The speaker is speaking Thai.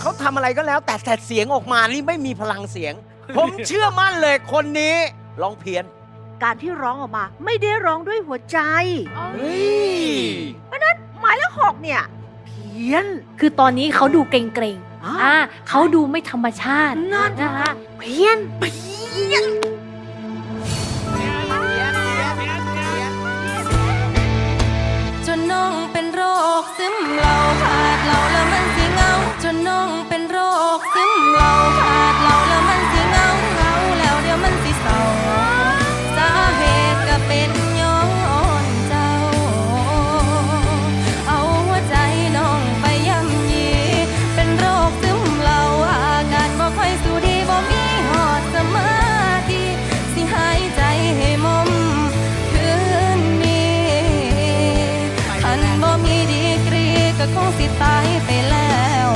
เขาทำอะไรก็แล้ว แต่แต่เสียงออกมานี่ไม่มีพลังเสียง ผมเชื่อมั่นเลยคนนี้ร้องเพี้ยนการที่ร้องออกมาไม่ได้ร้องด้วยหัวใจ เฮ้ยหมายเลขหกเนี่ย เพี้ยน คือตอนนี้เขาดูเกรงอ่าๆอ่าเขาดูไม่ธรรมชาตินั่น นะคะเพี้ยน จนน้องเป็นโรคซึมเหล่าขาดเหล่าแล้วมัน ก็คงสิตายไปแล้ว